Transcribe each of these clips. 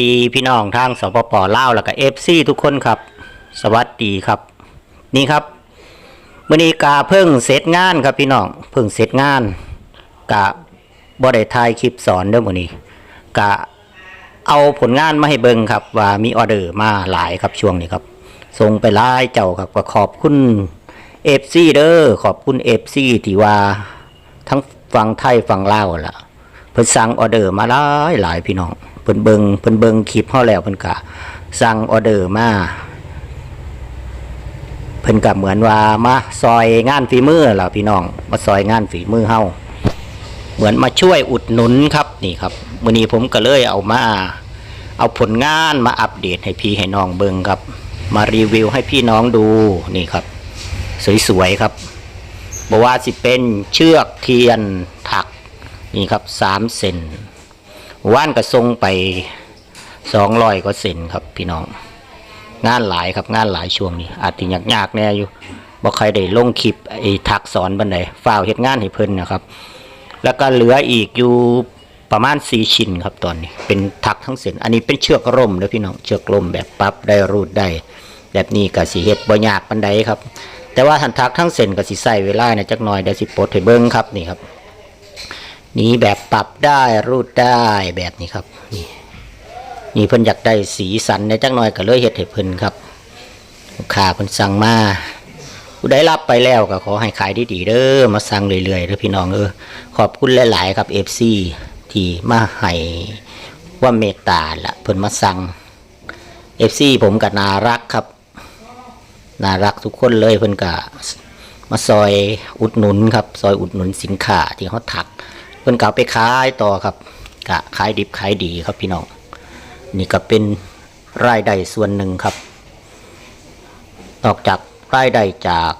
ดีพี่น้องทางสปปลาวแล้วก็เอฟซีทุกคนครับ สวัสดีครับ นี่ครับมื่อนี้กาเพิ่งเสร็จงานครับพี่น้องเพิ่งเสร็จงานกะบ่ได้ถ่ายคลิปสอนเด้อมื่อนี้กะเอาผลงานมาให้เบิ่งครับ ว่ามีออเดอร์มาหลายครับช่วงนี้ครับส่งไปหลายเจ้าครับก็ขอบคุณเอฟซีเด้อขอบคุณเอฟซีที่ว่าทั้งฝั่งไทยฝั่งลาวล่ะเพิ่นสั่งออเดอร์มาหลายหลายพี่น้อง พิ่นเบิงเพิ่นเบิงคลิปเฮาแล้วเพิ่นก็สั่งออเดอร์มาเพิ่นก็เหมือนว่ามาซอยงานฝีมือล่ะพี่น้องมาซอยงานฝีมือเฮาเหมือนมาช่วยอุดหนุนครับนี่ครับมื้อนี้ผมก็เลยเอามาเอาผลงานมาอัปเดตให้พี่ให้น้องเบิงครับ มารีวิวให้พี่น้องดูนี่ครับ สวยๆครับบว่าสิเป็นเชือกเทียนถักนี่ครับสามเซน ว่านกระทรงไปสองร้อยกว่าเซนครับ พี่น้อง งานหลายครับงานหลายช่วงนี้ อาจจะยากๆแน่อยู่บ่ใครได้ลงคลิปไอ้ทักสอนบันไดฝ้าวเฮ็ดงานให้เพิ่นนะครับ แล้วก็เหลืออีกอยู่ประมาณสี่ชิ้นครับตอนนี้ เป็นทักทั้งเส้นอันนี้เป็นเชือกร่มเด้อพี่น้องเชือกร่มแบบปรับได้รูดได้ แบบนี้ก็สิเฮ็ดบ่ยากปานใดครับ แต่ว่าทันทักทั้งเส้นก็สิใช้เวลาเนี่ยจักหน่อยเดี๋ยวสิปลดให้เบิ่งครับนี่ครับ นี่แบบปรับได้รูดได้แบบนี้ครับ นี่นี่เพิ่นอยากได้สีสันในจักหน่อยก็เลยเฮ็ดให้เพิ่นครับลูกค้าเพิ่นสั่งมาผู้ได้รับไปแล้วก็ขอให้ขายดีๆเด้อมาสั่งเรื่อยๆเด้อพี่น้องเออขอบคุณหลายๆครับ FC ที่มาให้ว่าเมตตาละเพิ่นมาสั่ง FC ผมก็น่ารักครับน่ารักทุกคนเลยเพิ่นก็มาซอยอุดหนุนครับ ซอยอุดหนุนสินค้าที่เขาถัก พิ่นก็เอาไปขายต่อครับกะขายดิบขายดีครับพี่น้องนี่ก็เป็นรายได้ส่วนหนึ่งครับ นอกจากรายได้จาก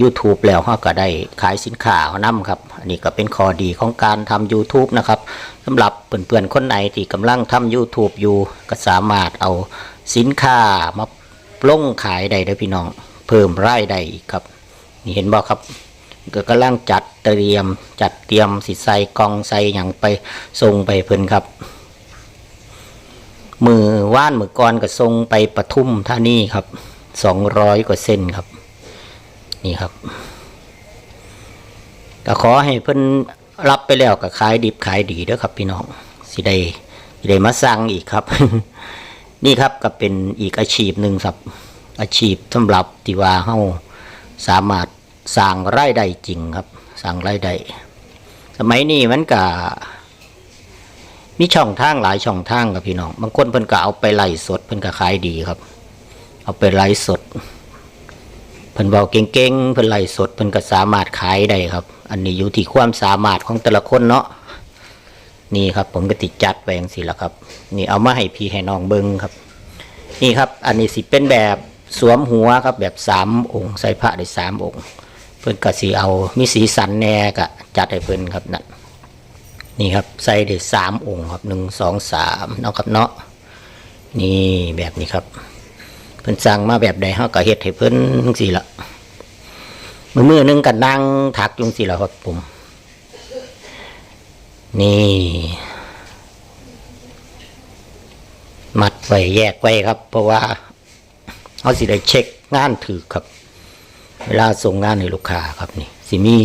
YouTube แล้วเขาก็ได้ขายสินค้าเขานํครับ อันนี้ก็เป็นข้อดีของการทำ YouTube นะครับสำหรับเพื่อนๆคนไหนที่กำลังทำ YouTube อยู่ก็สามารถเอาสินค้ามาลงขายได้เด้อพี่น้อง เพิ่มรายได้อีกครับนี่เห็นบ่ครับ ก็กำลังจัดเตรียมจัดเตรียมสิใส่กองใส่อย่างไปส่งไปเพิ่นครับ มือว่านมือก่อนก็ส่งไปปทุมท่านี่ครับสองร้อยกว่าเส้นครับ นี่ครับ ก็ขอให้เพิ่นรับไปแล้วก็ขายดิบขายดีเด้อครับ พี่น้องสิได้สิได้มาสั่งอีกครับ นี่ครับก็เป็นอีกอาชีพหนึ่งครับ อาชีพสำหรับที่ว่าเฮาสามารถ สร้างรายได้จริงครับสร้างรายได้สมัยนี้มันก็มีช่องทางหลายช่องทางครับพี่น้องบางคนเพิ่นก็เอาไปไล่สดเพิ่นก็ขายดีครับ เอาไปไล่สดเพิ่นบอกเก่งๆเพิ่นไล่สดเพิ่นก็สามารถขายได้ครับ อันนี้อยู่ที่ความสามารถของแต่ละคนเนาะนี่ครับ ผมก็ติดจัดไปอย่างสิละครับ นี่เอามาให้พี่ให้น้องเบิ้งครับ นี่ครับ อันนี้สิเป็นแบบสวมหัวครับแบบสามองค์ใส่พระได้สามองค์ เพิ่นก็สีเอา มีสีสันแน่กะจัดให้เพิ่นครับนั่นนี่ครับใส่ได้สามองค์ครับหนึ่งสองสามเนาะครับเนาะนี่แบบนี้ครับ เพิ่นสั่งมาแบบใดเฮาก็เฮ็ดให้เพิ่นจังซี่ละมือมือนึงก็นั่งถักจังซี่ละครับผมนี่มัดไว้แยกไว้ครับ เพราะว่าเฮาสิได้เช็คงานถือครับ เวลาส่งงานให้ลูกค้าครับนี่สิมี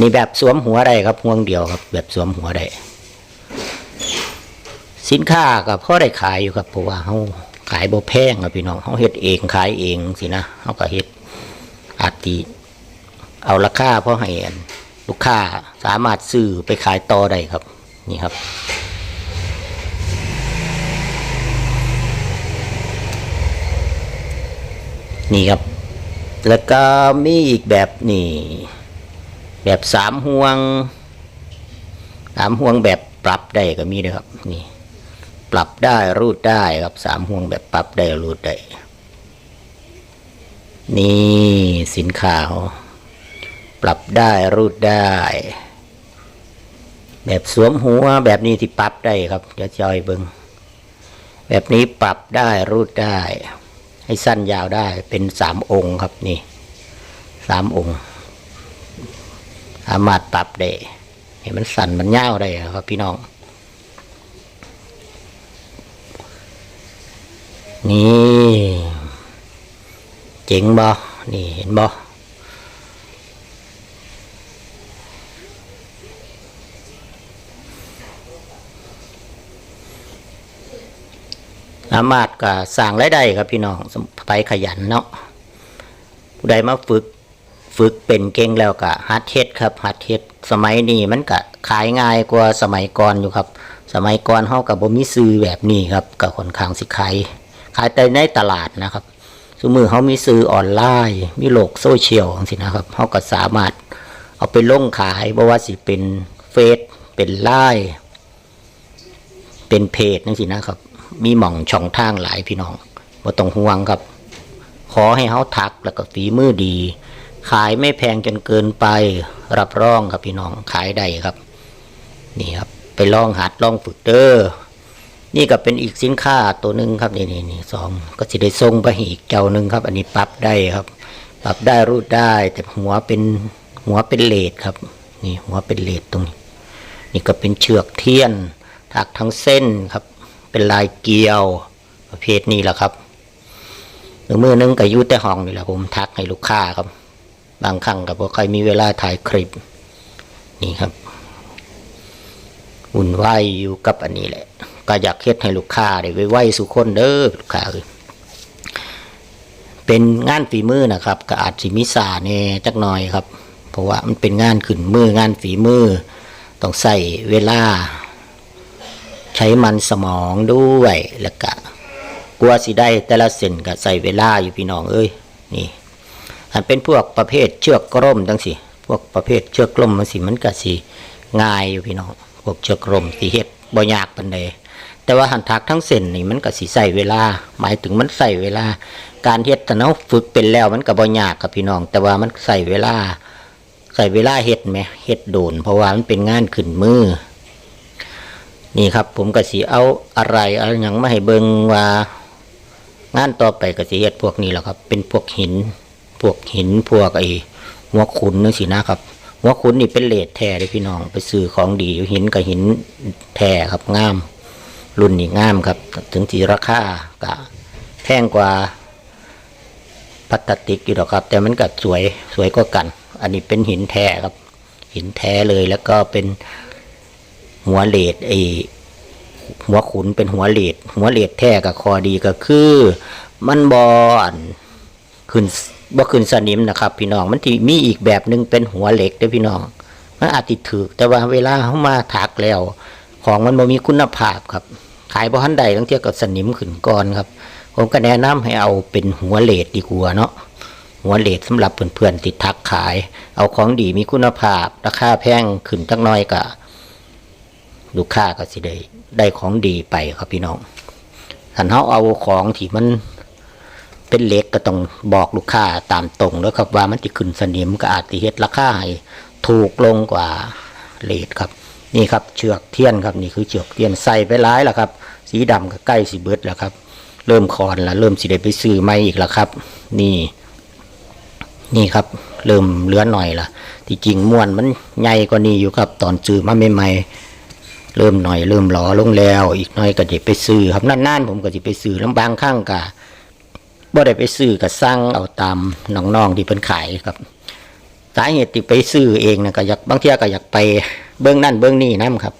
นี่แบบสวมหัวได้ครับห่วงเดียวครับ แบบสวมหัวได้สินค้ากับพ่อได้ขายอยู่ครับเพราะว่าเขาขายบ่แพงครับพี่น้องเขาเฮ็ดเองขายเองสินะเขาก็เฮ็ดอาจติเอาราคาเพราะให้อันลูกค้าสามารถซื้อไปขายต่อได้ครับ นี่ครับนี่ครับ แล้วก็มีอีกแบบนี่แบบสามห่วงสามห่วงแบบปรับได้ก็มีนะครับ นี่ ปรับได้รูดได้ครับสามห่วงแบบปรับได้รูดได้ นี่สินค้าเขาปรับได้รูดได้ แบบสวมหัวแบบนี้ที่ปรับได้ครับเดี๋ยวจอยเบิงแบบนี้ปรับได้รูดได้ ให้สั้นยาวได้เป็นสามองค์ครับนี่สามองค์สามารถปรับได้เห็นมันสั่นมันยาวได้ครับพี่น้อง นี่ เจ๋งบ่นี่เห็นบ่ สามารถก็สร้างรายได้ครับพี่น้องไปขยันเนาะผู้ใดมาฝึกฝึกเป็นเก่งแล้วก็ฮัดเฮ็ดครับฮัดเฮ็ดสมัยนี้มันก็ขายง่ายกว่าสมัยก่อนอยู่ครับ สมัยก่อนเฮากับบ่มีซื้อแบบนี้ครับก็ค่อนข้างสิขายขายแต่ในตลาดนะครับสมมือเขามีซื้อออนไลน์มีโลกโซเชียลจังซี่นะครับเฮาก็สามารถเอาไปลงขายบ่ว่าสิเป็นเฟซเป็นไลน์เป็นเพจจังซี่นะครับ มีหม่องช่องทางหลายพี่น้องบ่ต้องห่วงครับ ขอให้เขาทักแล้วก็ฝีมือดี ขายไม่แพงจนเกินไป รับรองครับพี่น้องขายได้ครับ นี่ครับ ไปลองหัดลองฝึกเด้อนี่ก็เป็นอีกสินค้าตัวหนึ่งครับนี่นี่นี่สองก็จะได้ส่งไปให้อีกเจ้าหนึ่งครับ อันนี้ปรับได้ครับ ปรับได้รูดได้ แต่หัวเป็นหัวเป็นเลดครับ นี่หัวเป็นเลดตรงนี้นี่ก็เป็นเชือกเทียนถักทั้งเส้นครับ เป็นลายเกลียวประเภทนี้แหละครับหรือมือนึงก็ยุแต่ห้องนี่แหละผมทักให้ลูกค้าครับ บางครั้งกับพอใครมีเวลาถ่ายคลิป นี่ครับวุ่นวายอยู่กับอันนี้แหละ ก็อยากเฮ็ดให้ลูกค้าได้ไวๆสุคนเด้อลูกค้าเอ้ยเป็นงานฝีมือนะครับ ก็อาจสิมิสาแน่จักหน่อยครับ เพราะว่ามันเป็นงานขึ้นมืองานฝีมือ ต้องใส่เวลา ใช้มันสมองด้วยแล้วก็กลัวสิได้แต่ละเส้นก็ใส่เวลาอยู่พี่น้องเอ้ยนี่อันเป็นพวกประเภทเชือกกร่มจังสิพวกประเภทเชือกกล่มมันสิมันก็สิง่ายอยู่พี่น้องพวกเชือกกร่มสิเฮ็ดบ่ยากปานใดแต่ว่าหันทักทั้งเส้นนี่มันก็สิใส่เวลา หมายถึงมันใส่เวลา การเฮ็ดแต่เนาฝึกเป็นแล้วมันก็บ่ยากครับพี่น้อง แต่ว่ามันใส่เวลาใส่เวลาเฮ็ดไหมเฮ็ดโดน เพราะว่ามันเป็นงานขึ้นมือ นี่ครับ ผมก็สิเอาอะไรเอาหยังมาให้เบิงว่างานต่อไปก็สิเฮ็ดพวกนี้แหละครับ เป็นพวกหิน พวกหินพวกไอ้หัวขุนนึงสินะครับหัวขุนนี่เป็นเลดแท้เลยพี่น้อง ไปซื้อของดีหินกับหินแท้ครับงาม รุ่นนี้งามครับ ถึงที่ราคาก็แพงกว่าพลาสติกอยู่หรอกครับ แต่มันก็สวยสวยกว่ากัน อันนี้เป็นหินแท้ครับ หินแท้เลยแล้วก็เป็น หัวเลดไอหัวขุนเป็นหัวเลดหัวเลดแท้กับคอดีก็คือ มันบอนขึ้นบ่ขึ้นสนิมนะครับ พี่น้องมันที่มีอีกแบบหนึ่งเป็นหัวเหล็กด้อพี่น้องมันอาจติดถือแต่ว่าเวลาเขามาถักแล้ว ของมันบ่มีคุณภาพครับ ขายบ่ทันใดต้องเทียบกับสนิมขึ้นก่อนครับ ผมก็แนะนำให้เอาเป็นหัวเลดดีกว่าเนาะหัวเลดสำหรับเพื่อนๆติดทักขาย เอาของดีมีคุณภาพ ราคาแพงขึ้นจักน้อยก็ ลูกค้าก็สิได้ได้ของดีไปครับพี่น้องถ้าเขาเอาของที่มันเป็นเล็กก็ต้องบอกลูกค้าตามตรงแล้วครับว่ามันจะขึ้นสนิมก็อาจจะเฮ็ดราคาให้ถูกลงกว่าเลดครับ นี่ครับเชือกเทียนครับนี่คือเชือกเทียนใส่ไปร้ายแล้วครับ สีดำก็ใกล้สิเบิดแล้วครับ เริ่มคอนแล้วเริ่มสิได้ไปซื้อใหม่อีกแล้วครับ นี่ นี่ครับ เริ่มเลื้อนหน่อยละที่จริงม้วนมันใหญ่กว่านี้อยู่ครับ ตอนซื้อมาใหม่ๆ เริ่มหน่อยเริ่มหลอลงแล้ว อีกหน่อยก็จะไปซื้อครับนานๆผมก็จะไปซื้อลำบางข้างกะบ่ได้ไปซื้อก็สั่งเอาตามน้องๆที่เพิ่นขายครับ สาเหตุที่ไปซื้อเองนะก็อยากบางเที่ยก็อยากไปเบื้องนั่นเบื้องนี่นํครับ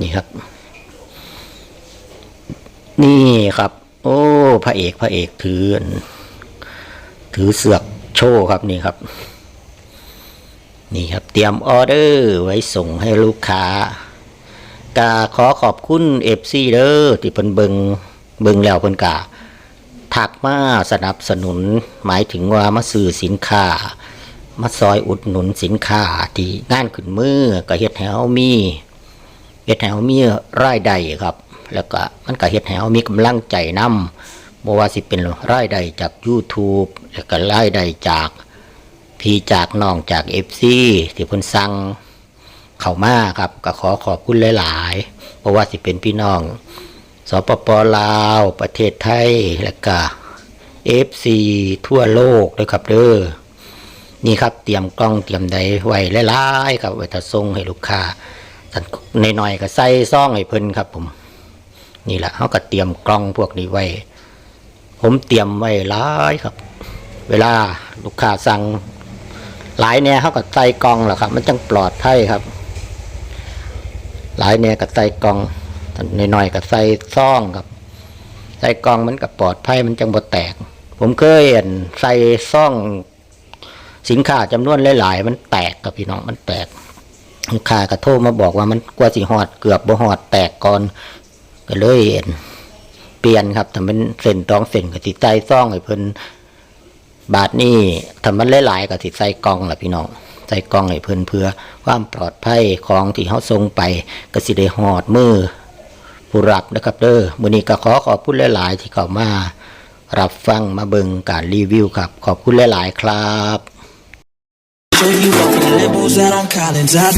นี่ครับ นี่ครับ โอ้พระเอกพระเอกถือถือเสือกโชว์ครับนี่ครับ นี่ครับ เตรียมออเดอร์ไว้ส่งให้ลูกค้า กาขอขอบคุณเอฟซีเด้อที่เพิ่นเบิงเบิงแล้วเพิ่นกาถักมาสนับสนุนหมายถึงว่ามาซื้อสินค้า มาซอยอุดหนุนสินค้าที่งานขึ้นมือก็เฮ็ดให้เฮามีเฮ็ดให้เฮามีรายได้ครับ แล้วก็มันก็เฮ็ดให้เฮามีกำลังใจนำบ่ว่าสิเป็นรายได้จาก YouTube แล้วก็รายได้จากพี่จากน้องจาก FC ที่เพิ่นสั่ง เขามากครับก็ขอขอบคุณหลาย ๆ เพราะว่าสิเป็นพี่น้องสปปลาว ประเทศไทยและก็เอฟซีทั่วโลกด้วยครับเด้อนี่ครับเตรียมกล้องเตรียมใดไว้หลายๆครับไว้ถ้าส่งให้ลูกค้าสันในหน่อยๆก็ใส่ซ่องให้เพิ่นครับ ผม นี่แหละเขาก็เตรียมกล้องพวกนี้ไว้ ผมเตรียมไว้หลายครับ เวลาลูกค้าสั่งหลายเนี่ยเขาก็ใส่กล่องแหละครับ มันจังปลอดภัยครับ หลายเนี่ยก็ใส่กล่องหน่อยๆก็ใส่ซ่องครับ ใส่กล่องมันก็ปลอดภัยมันจังบ่แตก ผมเคยเห็นใส่ซ่องสินค้าจำนวนหลายๆ มันแตกกับพี่น้องมันแตกลูกค้าก็โทรมาบอกว่ามันกว่าสิหอดเกือบบ่หอดแตกก่อนก็เลยเห็นเปลี่ยนครับถ้ามันเส้นตองเส้นก็สิดใสซ่องให้เพิ่นบาทนี่ถ้ามันหลายๆก็สิดใสกล่องล่ะพี่น้อง ใส่กล่องให้เพิ่นเพื่อ ความปลอดภัยของที่เฮาส่งไปก็สิได้หอดมือผู้รับนะครับเด้อมื้อนี้ก็ขอขอบคุณหลาย ๆ ที่เข้ามารับฟังมาเบิ่งการรีวิวครับ ขอบคุณหลาย ๆ ครับ So you walking in labels that I'm Collins. I